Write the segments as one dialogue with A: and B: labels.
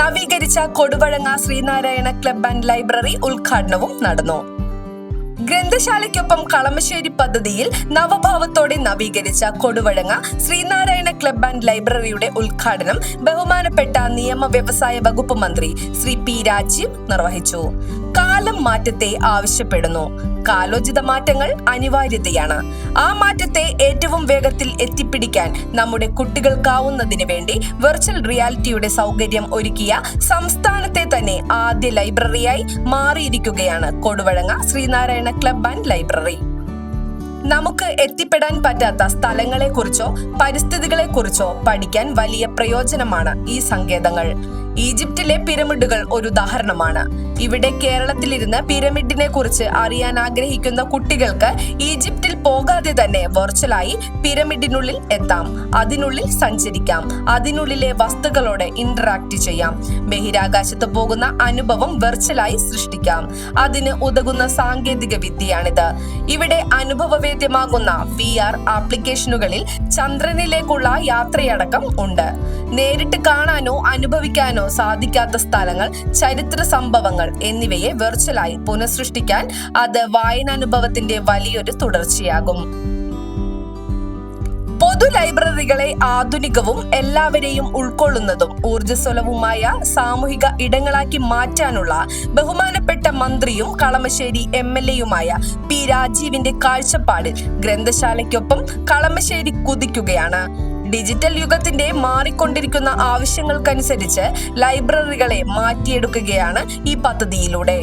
A: നവീകരിച്ച Koduvazhanga Sreenarayana club and library ഉദ്ഘാടനവും നടന്നു. ഗ്രന്ഥശാലയ്ക്കൊപ്പം കളമശ്ശേരി പദ്ധതിയിൽ നവഭാവത്തോടെ നവീകരിച്ച കൊടുവഴങ്ങ ശ്രീനാരായണ ക്ലബ് ആൻഡ് ലൈബ്രറിയുടെ ഉദ്ഘാടനം ബഹുമാനപ്പെട്ട നിയമ വ്യവസായ വകുപ്പ് മന്ത്രി ശ്രീ പി രാജീവ് നിർവഹിച്ചു. കാലം മാറ്റത്തെ ആവശ്യപ്പെടുന്നു. കാലോചിത മാറ്റങ്ങൾ അനിവാര്യതയാണ്. ആ മാറ്റത്തെ ഏറ്റവും വേഗത്തിൽ എത്തിപ്പിടിക്കാൻ നമ്മുടെ കുട്ടികൾക്കാവുന്നതിന് വേണ്ടി വെർച്വൽ റിയാലിറ്റിയുടെ സൗകര്യം ഒരുക്കിയ സംസ്ഥാനത്തെ തന്നെ ആദ്യ ലൈബ്രറിയായി മാറിയിരിക്കുകയാണ് Koduvazhanga Sreenarayana club and library. നമുക്ക് എത്തിപ്പെടാൻ പറ്റാത്ത സ്ഥലങ്ങളെക്കുറിച്ചോ പരിസ്ഥിതികളെക്കുറിച്ചോ പഠിക്കാൻ വലിയ പ്രയോജനമാണ് ഈ സങ്കേതങ്ങൾ. ഈജിപ്തിലെ പിരമിഡുകൾ ഒരു ഉദാഹരണമാണ്. ഇവിടെ കേരളത്തിലിരുന്ന് പിരമിഡിനെ കുറിച്ച് അറിയാൻ ആഗ്രഹിക്കുന്ന കുട്ടികൾക്ക് ഈജിപ്തിൽ പോകാതെ തന്നെ വെർച്വലായി പിരമിഡിനുള്ളിൽ എത്താം. അതിനുള്ളിൽ സഞ്ചരിക്കാം. അതിനുള്ളിലെ വസ്തുക്കളോട് ഇന്ററാക്ട് ചെയ്യാം. ബഹിരാകാശത്ത് പോകുന്ന അനുഭവം വെർച്വലായി സൃഷ്ടിക്കാം. അതിന് ഉതകുന്ന സാങ്കേതിക വിദ്യയാണിത്. ഇവിടെ അനുഭവവേദ്യമാകുന്ന വി ആർ ആപ്ലിക്കേഷനുകളിൽ ചന്ദ്രനിലേക്കുള്ള യാത്രയടക്കം ഉണ്ട്. നേരിട്ട് കാണാനോ അനുഭവിക്കാനോ സാധിക്കാത്ത സ്ഥലങ്ങൾ ചരിത്ര സംഭവങ്ങൾ എന്നിവയെ വെർച്വലായി പുനഃസൃഷ്ടിക്കാൻ അത് വായനാനുഭവത്തിന്റെ വലിയൊരു തുടർച്ചയാകും. പൊതു ലൈബ്രറികളെ ആധുനികവും എല്ലാവരെയും ഉൾക്കൊള്ളുന്നതും ഊർജസ്വലവുമായ സാമൂഹിക ഇടങ്ങളാക്കി മാറ്റാനുള്ള ബഹുമാനപ്പെട്ട മന്ത്രിയും കളമശ്ശേരി എം എൽ എയുമായ പി രാജീവിന്റെ കാഴ്ചപ്പാടിൽ ഗ്രന്ഥശാലയ്ക്കൊപ്പം കളമശ്ശേരി കുതിക്കുകയാണ്. ഡിജിറ്റൽ യുഗത്തിന്റെ മാറിക്കൊണ്ടിരിക്കുന്ന ആവശ്യങ്ങൾക്കനുസരിച്ച് ലൈബ്രറികളെ മാറ്റിയെടുക്കുകയാണ് ഈ പദ്ധതിയിലൂടെ.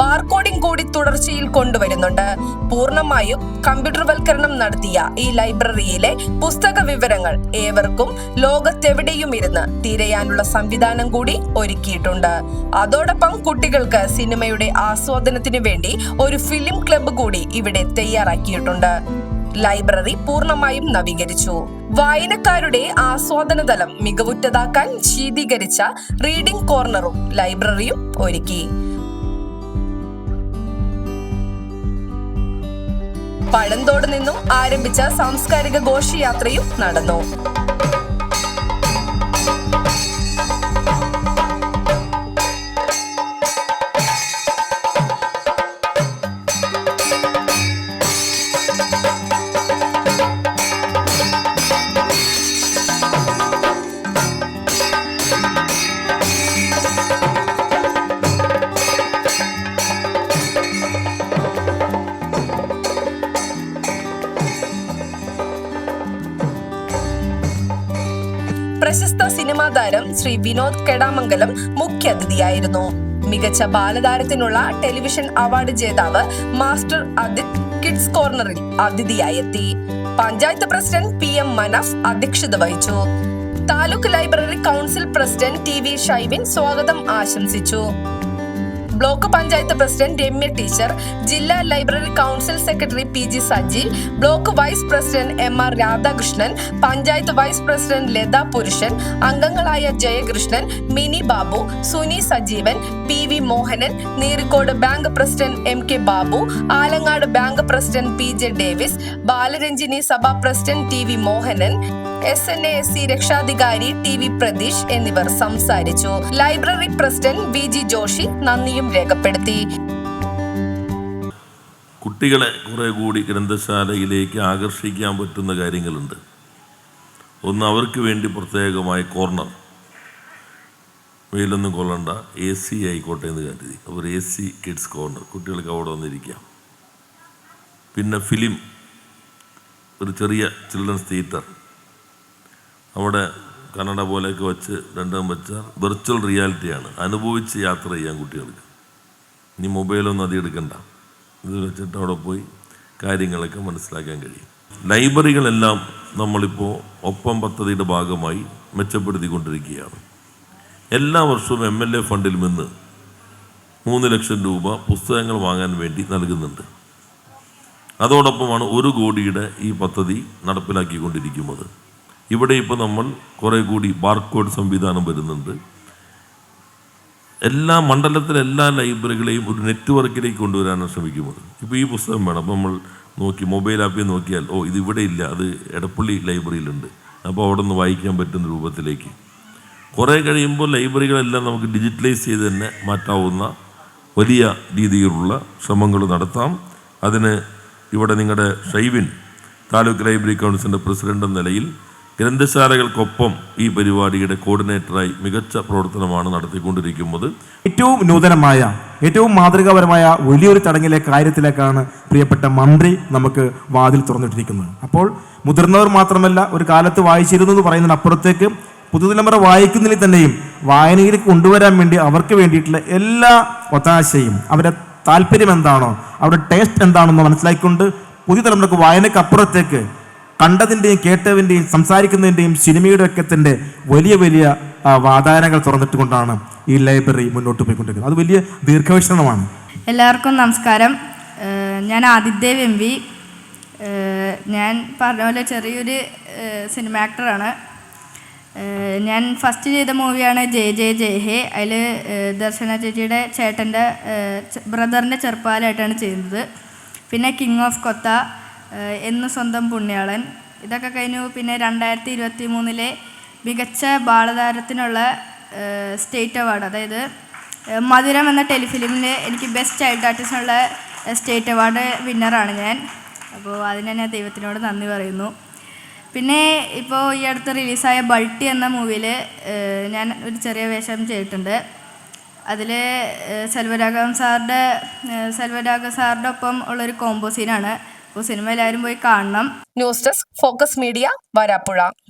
A: ബാർകോഡിംഗ് കൂടി തുടർച്ചയിൽ കൊണ്ടുവരുന്നുണ്ട്. പൂർണമായും കമ്പ്യൂട്ടർവൽക്കരണം നടത്തിയ ഈ ലൈബ്രറിയിലെ പുസ്തക വിവരങ്ങൾ ഏവർക്കും ലോകത്തെവിടെയും ഇരുന്ന് തിരയാനുള്ള സംവിധാനം കൂടി ഒരുക്കിയിട്ടുണ്ട്. അതോടൊപ്പം കുട്ടികൾക്ക് സിനിമയുടെ ആസ്വാദനത്തിനു വേണ്ടി ഒരു ഫിലിം ക്ലബ്ബ് കൂടി ഇവിടെ തയ്യാറാക്കിയിട്ടുണ്ട്. ലൈബ്രറി പൂർണമായും നവീകരിച്ചു. വായനക്കാരുടെ ആസ്വാദന തലം മികവുറ്റതാക്കാൻ ശീതീകരിച്ച റീഡിംഗ് കോർണറും ലൈബ്രറിയും ഒരുക്കി. പഴന്തോട് നിന്നും ആരംഭിച്ച സാംസ്കാരിക ഘോഷയാത്രയും നടന്നു. പ്രശസ്ത സിനിമാ താരം ശ്രീ വിനോദ് കെടാമംഗലം മുഖ്യാതിഥിയായിരുന്നു മികച്ച ബാലതാരത്തിനുള്ള ടെലിവിഷൻ അവാർഡ് ജേതാവ് മാസ്റ്റർ അദിത് കിഡ്സ് കോർണറിൽ അതിഥിയായെത്തി. Panchayat president P M Manaf അധ്യക്ഷത വഹിച്ചു. Taluk library council president T V Shaibin സ്വാഗതം ആശംസിച്ചു. Block panchayat president Ramya teacher ജില്ലാ library council secretary P G Sajeev block vice president M R Radhakrishnan panchayat vice president Latha Purushan അംഗങ്ങളായ Jayakrishnan Mini Babu Suni Sajeevan P V Mohanan Neerikode bank president M K Babu Alangad bank president P J Davis Balaranjini സഭാ president T V Mohanan S N A C രക്ഷാധികാരി T V Pratheesh എന്നിവർ സംസാരിച്ചു. Library president V G Joshi നന്ദിയും രേഖപ്പെടുത്തി.
B: കുട്ടികളെ കുറെ കൂടി ഗ്രന്ഥശാലയിലേക്ക് ആകർഷിക്കാൻ പറ്റുന്ന കാര്യങ്ങളുണ്ട്. ഒന്ന് അവർക്ക് വേണ്ടി പ്രത്യേകമായ കോർണർ. വെയിലൊന്നും കൊള്ളണ്ട എ സി ആയിക്കോട്ടെ എന്ന് കരുതി. അവർ എ സി കിഡ്സ് കോർണർ കുട്ടികൾക്ക് അവിടെ വന്നിരിക്കാം. പിന്നെ ഫിലിം. ഒരു ചെറിയ ചിൽഡ്രൻസ് തിയേറ്റർ. അവിടെ കന്നഡ പോലെയൊക്കെ വെച്ച് രണ്ടും വെച്ചാൽ വെർച്വൽ റിയാലിറ്റിയാണ് അനുഭവിച്ച് യാത്ര ചെയ്യാൻ കുട്ടികൾക്ക്. ഇനി മൊബൈലൊന്നും അധികം എടുക്കണ്ട. ഇത് വെച്ചിട്ട് അവിടെ പോയി കാര്യങ്ങളൊക്കെ മനസ്സിലാക്കാൻ കഴിയും. ലൈബ്രറികളെല്ലാം നമ്മളിപ്പോൾ ഒപ്പം പദ്ധതിയുടെ ഭാഗമായി മെച്ചപ്പെടുത്തിക്കൊണ്ടിരിക്കുകയാണ്. എല്ലാ വർഷവും എം എൽ എ ഫണ്ടിൽ നിന്ന് മൂന്ന് ലക്ഷം രൂപ പുസ്തകങ്ങൾ വാങ്ങാൻ വേണ്ടി നൽകുന്നുണ്ട്. അതോടൊപ്പമാണ് ഒരു കോടിയുടെ ഈ പദ്ധതി നടപ്പിലാക്കിക്കൊണ്ടിരിക്കുന്നത്. ഇവിടെ ഇപ്പോൾ നമ്മൾ കുറേ കൂടി ബാർകോഡ് സംവിധാനം വരുന്നുണ്ട്. എല്ലാ മണ്ഡലത്തിലെ എല്ലാ ലൈബ്രറികളെയും ഒരു നെറ്റ്വർക്കിലേക്ക് കൊണ്ടുവരാനാണ് ശ്രമിക്കുന്നത്. ഇപ്പോൾ ഈ പുസ്തകം വേണം. അപ്പോൾ നമ്മൾ നോക്കി മൊബൈൽ ആപ്പിൽ നോക്കിയാൽ ഓ ഇത് ഇവിടെ ഇല്ല അത് എടപ്പള്ളി ലൈബ്രറിയിലുണ്ട്. അപ്പോൾ അവിടെ നിന്ന് വായിക്കാൻ പറ്റുന്ന രൂപത്തിലേക്ക്. കുറേ കഴിയുമ്പോൾ ലൈബ്രറികളെല്ലാം നമുക്ക് ഡിജിറ്റലൈസ് ചെയ്ത് തന്നെ മാറ്റാവുന്ന വലിയ രീതിയിലുള്ള ശ്രമങ്ങൾ നടത്താം. അതിന് ഇവിടെ നിങ്ങളുടെ ഷൈവിൻ താലൂക്ക് ലൈബ്രറി കൗൺസിലിന്റെ പ്രസിഡന്റ് എന്ന നിലയിൽ ഗ്രന്ഥശാലകൾക്കൊപ്പം ഈ പരിപാടിയുടെ കോർഡിനേറ്ററായി മികച്ച പ്രവർത്തനമാണ് നടത്തിക്കൊണ്ടിരിക്കുന്നത്.
C: ഏറ്റവും നൂതനമായ ഏറ്റവും മാതൃകാപരമായ വലിയൊരു ചടങ്ങിലെ കാര്യത്തിലേക്കാണ് പ്രിയപ്പെട്ട മന്ത്രി നമുക്ക് വാതിൽ തുറന്നിട്ടിരിക്കുന്നത്. അപ്പോൾ മുതിർന്നവർ മാത്രമല്ല ഒരു കാലത്ത് വായിച്ചിരുന്നു എന്ന് പറയുന്നതിനപ്പുറത്തേക്ക് പുതുതലമുറ വായിക്കുന്നതിൽ തന്നെയും വായനയിലേക്ക് കൊണ്ടുവരാൻ വേണ്ടി അവർക്ക് വേണ്ടിയിട്ടുള്ള എല്ലാ ഒത്താശയും അവരുടെ താല്പര്യം എന്താണോ അവരുടെ ടേസ്റ്റ് എന്താണെന്ന് മനസ്സിലാക്കിക്കൊണ്ട് പുതിയ തലമുറയ്ക്ക് വായനയ്ക്ക് അപ്പുറത്തേക്ക് കണ്ടതിന്റെയും കേട്ടതിന്റെയും സംസാരിക്കുന്നതിന്റെയും സിനിമയുടെ ഒക്കെ തന്നെ വലിയ വലിയ ആ, വാതായനങ്ങൾ തുറന്നിട്ടുകൊണ്ടാണ് ഈ ലൈബ്രറി മുന്നോട്ട് പോയിക്കൊണ്ടിരിക്കുന്നത്. അത് വലിയ ദീർഘവീക്ഷണമാണ്.
D: എല്ലാവർക്കും നമസ്കാരം. ഞാൻ ആദിത്യദേവ് എം വി. ഞാൻ പറഞ്ഞ പോലെ ചെറിയൊരു സിനിമ ആക്ടറാണ്. ഞാൻ ഫസ്റ്റ് ചെയ്ത മൂവിയാണ് ജെ ജെ ജെ ഹേ. അതിൽ ദർശന ചേച്ചിയുടെ ചേട്ടന്റെ ബ്രദറിന്റെ ചെറുപ്പാലായിട്ടാണ് ചെയ്യുന്നത്. പിന്നെ കിങ് ഓഫ് കൊത്ത എന്ന് സ്വന്തം പുണ്യാളൻ. ഇതൊക്കെ കഴിഞ്ഞു പിന്നെ രണ്ടായിരത്തി ഇരുപത്തി മൂന്നിലെ മികച്ച ബാലതാരത്തിനുള്ള സ്റ്റേറ്റ് അവാർഡ്. അതായത് മധുരം എന്ന ടെലിഫിലിമിൽ എനിക്ക് ബെസ്റ്റ് ചൈൽഡ് ആർട്ടിസ്റ്റിനുള്ള സ്റ്റേറ്റ് അവാർഡ് വിന്നറാണ് ഞാൻ. അപ്പോൾ അതിന് ഞാൻ ദൈവത്തിനോട് നന്ദി പറയുന്നു. പിന്നെ ഇപ്പോൾ ഈ അടുത്ത് റിലീസായ ബൾട്ടി എന്ന മൂവിയിൽ ഞാൻ ഒരു ചെറിയ വേഷം ചെയ്തിട്ടുണ്ട്. അതിൽ സെൽവരാഘവൻ സാറിന്റെ ഏഹ് സെൽവരാഘവൻ സാറിന്റെ ഒപ്പം ഉള്ളൊരു കോമ്പോ സീനാണ്. അപ്പോൾ സിനിമ എല്ലാവരും പോയി കാണണം.
A: News desk focus media Varappuzha.